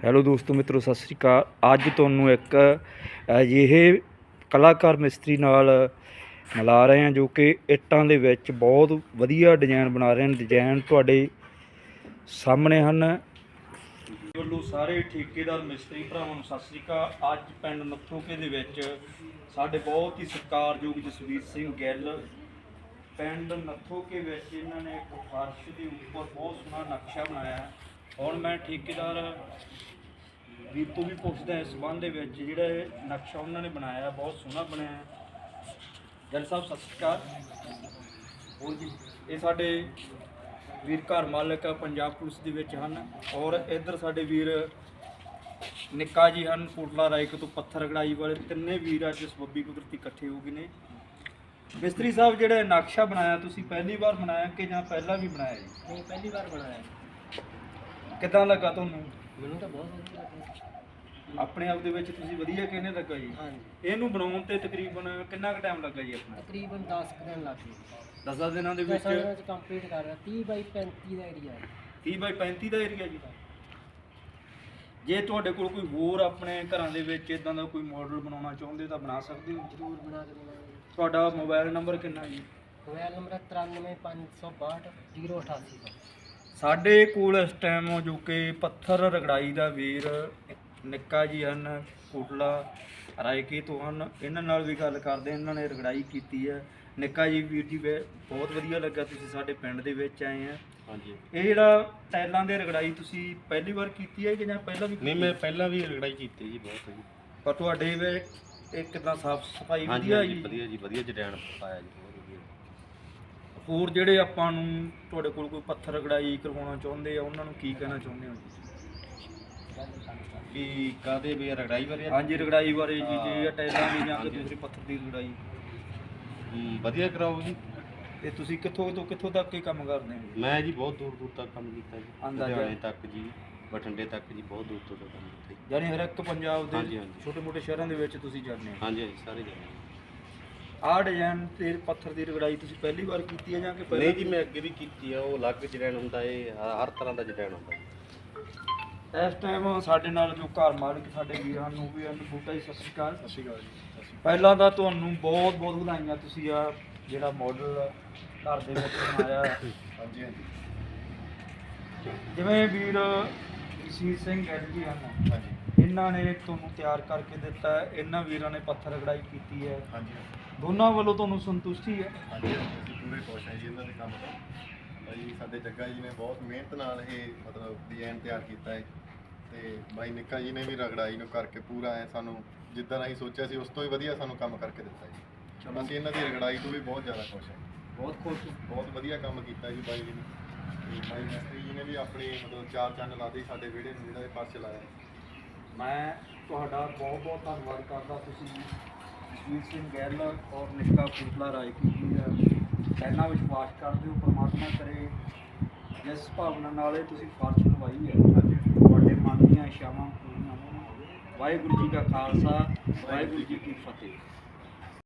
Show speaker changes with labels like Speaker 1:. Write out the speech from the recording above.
Speaker 1: Hello ਦੋਸਤੋ, ਮਿੱਤਰੋ, ਸਤਿ ਸ੍ਰੀ ਅਕਾਲ। ਅੱਜ ਤੁਹਾਨੂੰ ਇੱਕ ਅਜਿਹੇ ਕਲਾਕਾਰ ਮਿਸਤਰੀ ਨਾਲ ਮਿਲਾ ਰਹੇ ਹਾਂ ਜੋ ਕਿ ਇੱਟਾਂ ਦੇ ਵਿੱਚ ਬਹੁਤ ਵਧੀਆ ਡਿਜ਼ਾਈਨ ਬਣਾ ਰਹੇ ਹਨ। ਡਿਜ਼ਾਈਨ ਤੁਹਾਡੇ ਸਾਹਮਣੇ ਹਨ। ਵੱਲੋਂ ਸਾਰੇ ਠੇਕੇਦਾਰ, ਮਿਸਤਰੀ ਭਰਾਵਾਂ ਨੂੰ ਸਤਿ ਸ੍ਰੀ ਅਕਾਲ। ਅੱਜ ਪਿੰਡ ਨੱਥੋਕੇ ਦੇ ਵਿੱਚ ਸਾਡੇ ਬਹੁਤ ਹੀ ਸਤਿਕਾਰਯੋਗ ਜਸਵੀਰ ਸਿੰਘ ਗਿੱਲ, ਪਿੰਡ ਨੱਥੋਕੇ ਵਿੱਚ ਇਹਨਾਂ ਨੇ ਇੱਕ ਫਰਸ਼ ਦੇ ਉੱਪਰ ਬਹੁਤ ਸੋਹਣਾ ਨਕਸ਼ਾ ਬਣਾਇਆ। ਹੈ। ਹੁਣ ਮੈਂ ਠੇਕੇਦਾਰ ਵੀਰ ਵੀ ਪੁੱਛਦਾ ਇਸ ਸੰਬੰਧ ਦੇ ਵਿੱਚ, ਜਿਹੜਾ ਇਹ ਨਕਸ਼ਾ ਉਹਨਾਂ ਨੇ ਬਣਾਇਆ, ਬਹੁਤ ਸੋਹਣਾ ਬਣਿਆ ਹੈ। ਸਾਹਿਬ, ਸਤਿ ਸ਼੍ਰੀ ਅਕਾਲ। ਹੋਰ ਜੀ, ਇਹ ਸਾਡੇ ਵੀਰ ਘਰ ਮਾਲਕ ਪੰਜਾਬ ਪੁਲਿਸ ਦੇ ਵਿੱਚ ਹਨ ਔਰ ਇੱਧਰ ਸਾਡੇ ਵੀਰ ਨਿੱਕਾ ਜੀ ਹਨ ਕੋਟਲਾ ਰਾਇਕ ਤੋਂ ਪੱਥਰ ਰਗੜਾਈ ਵਾਲੇ। ਤਿੰਨੇ ਵੀਰ ਅੱਜ ਇਸ ਬੱਬੀ ਕੁਦਰਤੀ ਇਕੱਠੇ ਹੋ ਗਏ ਨੇ। ਮਿਸਤਰੀ ਸਾਹਿਬ, ਜਿਹੜਾ ਨਕਸ਼ਾ ਬਣਾਇਆ, ਤੁਸੀਂ ਪਹਿਲੀ ਵਾਰ ਬਣਾਇਆ ਕਿ ਜਾਂ ਪਹਿਲਾਂ ਵੀ ਬਣਾਇਆ ਜੀ?
Speaker 2: ਨਹੀਂ, ਪਹਿਲੀ ਵਾਰ ਬਣਾਇਆ
Speaker 1: ਕਿੱਦਾਂ ਲੱਗਾ ਤੁਹਾਨੂੰ?
Speaker 2: ਮੈਨੂੰ ਤਾਂ ਬਹੁਤ ਵਧੀਆ ਲੱਗਿਆ
Speaker 1: ਆਪਣੇ ਆਪ ਦੇ ਵਿੱਚ ਤੁਸੀਂ ਵਧੀਆ ਕਿਹਨੇ ਲੱਗਾ ਜੀ?
Speaker 2: ਹਾਂਜੀ।
Speaker 1: ਇਹਨੂੰ ਬਣਾਉਣ ਤੇ ਤਕਰੀਬਨ ਕਿੰਨਾ ਕੁ ਟਾਈਮ ਲੱਗਾ ਜੀ ਆਪਣਾ?
Speaker 2: ਤਕਰੀਬਨ 10 ਕੁ ਦਿਨ ਲੱਗ ਗਏ।
Speaker 1: 10 ਦਿਨਾਂ ਦੇ ਵਿੱਚ?
Speaker 2: ਦਸਾਂ ਦਿਨਾਂ ਚ ਕੰਪਲੀਟ ਕਰ ਰਿਹਾ। 30 ਬਾਈ 35 ਦਾ ਏਰੀਆ ਹੈ।
Speaker 1: 30 ਬਾਈ 35 ਦਾ ਏਰੀਆ ਜੀ? ਜੇ ਤੁਹਾਡੇ ਕੋਲ ਕੋਈ ਹੋਰ ਆਪਣੇ ਘਰਾਂ ਦੇ ਵਿੱਚ ਇਦਾਂ ਦਾ ਕੋਈ ਮਾਡਲ ਬਣਾਉਣਾ ਚਾਹੁੰਦੇ ਤਾਂ ਬਣਾ ਸਕਦੇ ਹੋ?
Speaker 2: ਜ਼ਰੂਰ ਬਣਾ ਕੇ ਦੇਵਾਂਗੇ।
Speaker 1: ਤੁਹਾਡਾ ਮੋਬਾਈਲ ਨੰਬਰ ਕਿੰਨਾ ਜੀ?
Speaker 2: ਮੋਬਾਈਲ ਨੰਬਰ ਹੈ 93562 088
Speaker 1: ਸਾਡੇ ਕੋਲ ਇਸ ਟਾਈਮ ਜੋ ਕਿ ਪੱਥਰ ਰਗੜਾਈ ਦਾ ਵੀਰ ਨਿੱਕਾ ਜੀ ਹਨ ਕੋਟਲਾ ਰਾਇਕੇ ਤੋਂ ਹਨ। ਇਹਨਾਂ ਨਾਲ ਵੀ ਗੱਲ ਕਰਦੇ। ਇਹਨਾਂ ਨੇ ਰਗੜਾਈ ਕੀਤੀ ਹੈ। ਨਿੱਕਾ ਜੀ ਵੀਰ ਜੀ ਬਹੁਤ ਵਧੀਆ ਲੱਗਾ ਤੁਸੀਂ ਸਾਡੇ ਪਿੰਡ ਦੇ ਵਿੱਚ ਆਏ ਆ।
Speaker 3: ਹਾਂਜੀ।
Speaker 1: ਇਹ ਜਿਹੜਾ ਟਾਈਲਾਂ ਦੇ ਰਗੜਾਈ ਤੁਸੀਂ ਪਹਿਲੀ ਵਾਰ ਕੀਤੀ ਹੈ ਕਿ ਜਾਂ ਪਹਿਲਾਂ ਵੀ
Speaker 3: ਨਹੀਂ ਮੈਂ ਪਹਿਲਾਂ ਵੀ ਰਗੜਾਈ ਕੀਤੀ ਜੀ ਬਹੁਤ ਜੀ
Speaker 1: ਪਰ ਤੁਹਾਡੇ ਵੇ ਇਹ ਕਿਦਾਂ ਸਾਫ਼ ਸਫ਼ਾਈ ਵਧੀਆ ਜੀ
Speaker 3: ਵਧੀਆ ਜੀ ਵਧੀਆ ਡਿਜ਼ਾਈਨ ਪਾਇਆ ਜੀ
Speaker 1: ਹੋਰ ਜਿਹੜੇ ਆਪਾਂ ਨੂੰ ਤੁਹਾਡੇ ਕੋਲ ਕੋਈ ਪੱਥਰ ਰਗੜਾਈ ਕਰਵਾਉਣਾ ਚਾਹੁੰਦੇ ਆ ਉਹਨਾਂ ਨੂੰ ਕੀ ਕਹਿਣਾ ਚਾਹੁੰਦੇ ਹੋ
Speaker 3: ਵੀ ਕਾਦੇ ਵੀ ਰਗੜਾਈ ਬਾਰੇ?
Speaker 1: ਹਾਂਜੀ ਰਗੜਾਈ ਬਾਰੇ ਜੀ ਜੇ ਟਾਈਲਾਂ ਦੀ ਜਾਂ ਦੂਸਰੀ ਪੱਥਰ ਦੀ ਰਗੜਾਈ।
Speaker 3: ਵਧੀਆ ਕਰਾਓ ਜੀ।
Speaker 1: ਤੇ ਤੁਸੀਂ ਕਿੱਥੋਂ ਤੋਂ ਕਿੱਥੋਂ ਤੱਕ ਇਹ ਕੰਮ ਕਰਦੇ ਹੋ?
Speaker 3: ਮੈਂ ਜੀ ਬਹੁਤ ਦੂਰ ਦੂਰ ਤੱਕ ਕੰਮ ਕੀਤਾ ਜੀ।
Speaker 1: ਅੰਦਾਜ਼ਾ।
Speaker 3: ਤੱਕ ਜੀ ਬਠਿੰਡੇ ਤੱਕ ਜੀ ਬਹੁਤ ਦੂਰ ਤੋਂ ਕੰਮ ਕੀਤਾ
Speaker 1: ਯਾਨੀ ਹਰ ਇੱਕ ਪੰਜਾਬ ਦੇ। ਛੋਟੇ ਮੋਟੇ ਸ਼ਹਿਰਾਂ ਦੇ ਵਿੱਚ ਤੁਸੀਂ ਜਾਂਦੇ ਹੋ?
Speaker 3: ਹਾਂਜੀ ਹਾਂਜੀ ਸਾਰੇ ਜਾਣੇ
Speaker 1: ਆਹ ਡਿਜ਼ਾਈਨ ਤੇ ਪੱਥਰ ਦੀ ਰਗੜਾਈ ਤੁਸੀਂ ਪਹਿਲੀ ਵਾਰ ਕੀਤੀ ਹੈ ਜਾਂ ਕਿ ਪਹਿਲਾਂ
Speaker 3: ਨਹੀਂ ਜੀ ਮੈਂ ਅੱਗੇ ਵੀ ਕੀਤੀ ਆ ਉਹ ਅਲੱਗ ਡਿਜ਼ਾਈਨ ਹੁੰਦਾ ਹ- ਹਰ ਤਰ੍ਹਾਂ ਦਾ ਡਿਜ਼ਾਈਨ ਹੁੰਦਾ
Speaker 1: ਇਸ ਟਾਈਮ ਸਾਡੇ ਨਾਲ ਜੋ ਘਰ ਮਾਲਕ ਸਾਡੇ ਵੀਰਾਂ ਨੂੰ ਵੀ ਹਨ ਬੂਟਾ ਜੀ ਸਤਿ ਸ਼੍ਰੀ ਅਕਾਲ। ਸਤਿ ਸ਼੍ਰੀ ਅਕਾਲ ਪਹਿਲਾਂ ਤਾਂ ਤੁਹਾਨੂੰ ਬਹੁਤ ਬਹੁਤ ਵਧਾਈਆਂ ਤੁਸੀਂ ਆ ਜਿਹੜਾ ਮਾਡਲ ਘਰ ਦੇ ਵਿੱਚ ਬਣਾਇਆ। ਹਾਂਜੀ ਹਾਂਜੀ। ਜਿਵੇਂ ਵੀਰ ਜਸੀਰ ਸਿੰਘ ਗਿੱਲ ਜੀ ਹਨ। ਹਾਂਜੀ। ਇਹਨਾਂ ਨੇ ਤੁਹਾਨੂੰ ਤਿਆਰ ਕਰਕੇ ਦਿੱਤਾ ਹੈ। ਇਹਨਾਂ ਵੀਰਾਂ ਨੇ ਪੱਥਰ ਰਗੜਾਈ ਕੀਤੀ ਹੈ।
Speaker 4: ਹਾਂਜੀ।
Speaker 1: ਦੋਨਾਂ ਵੱਲੋਂ ਤੁਹਾਨੂੰ ਸੰਤੁਸ਼ਟੀ ਹੈ।
Speaker 4: ਹਾਂਜੀ ਅਸੀਂ ਪੂਰੇ ਖੁਸ਼ ਹਾਂ ਜੀ ਇਹਨਾਂ ਦੇ ਕੰਮ ਤੋਂ। ਭਾਈ ਸਾਡੇ ਜੱਗਾ ਜੀ ਨੇ ਬਹੁਤ ਮਿਹਨਤ ਨਾਲ ਇਹ ਮਤਲਬ ਡਿਜ਼ਾਈਨ ਤਿਆਰ ਕੀਤਾ ਹੈ ਤੇ ਬਾਈ ਨਿੱਕਾ ਜੀ ਨੇ ਵੀ ਰਗੜਾਈ ਨੂੰ ਕਰਕੇ ਪੂਰਾ ਐ ਸਾਨੂੰ ਜਿੱਦਾਂ ਅਸੀਂ ਸੋਚਿਆ ਸੀ ਉਸ ਤੋਂ ਵੀ ਵਧੀਆ ਸਾਨੂੰ ਕੰਮ ਕਰਕੇ ਦਿੱਤਾ ਜੀ। ਅਸੀਂ ਇਹਨਾਂ ਦੀ ਰਗੜਾਈ ਤੋਂ ਵੀ ਬਹੁਤ ਜ਼ਿਆਦਾ ਖੁਸ਼ ਹਾਂ।
Speaker 1: ਬਹੁਤ ਖੁਸ਼
Speaker 4: ਬਹੁਤ ਵਧੀਆ ਕੰਮ ਕੀਤਾ ਜੀ ਬਾਈ ਜੀ ਨੇ। ਤੇ ਬਾਈ ਮਿਸਤਰੀ ਜੀ ਨੇ ਵੀ ਆਪਣੀ ਮਤਲਬ ਚਾਰ ਚੰਨ ਲਾਦੇ ਸਾਡੇ ਵਿਹੜੇ ਨੂੰ ਜਿਹੜਾ ਇਹ ਫਰਸ਼ ਲਾਇਆ।
Speaker 1: ਮੈਂ ਤੁਹਾਡਾ ਬਹੁਤ ਬਹੁਤ ਧੰਨਵਾਦ ਕਰਦਾ। ਤੁਸੀਂ ਜਸਵੀਰ ਸਿੰਘ ਗੈਲ ਔਰ ਨਿੱਕਾ ਕੁਤਲਾ ਰਾਏ ਜੀ ਦਾ ਇੰਨਾ ਵਿਸ਼ਵਾਸ ਕਰਦੇ ਹੋ, ਪਰਮਾਤਮਾ ਕਰੇ। ਜਿਸ ਭਾਵਨਾ ਨਾਲ ਇਹ ਤੁਸੀਂ ਫਰਜ਼ ਨਿਭਾਈ ਹੈ।
Speaker 4: ਹਾਂਜੀ
Speaker 1: ਤੁਹਾਡੇ ਮਨ ਦੀਆਂ ਇਸ਼ਾਵਾਂ ਪੂਰੀਆਂ ਹੋਣ। ਵਾਹਿਗੁਰੂ ਜੀ ਕਾ ਖਾਲਸਾ, ਵਾਹਿਗੁਰੂ ਜੀ ਕੀ ਫਤਿਹ।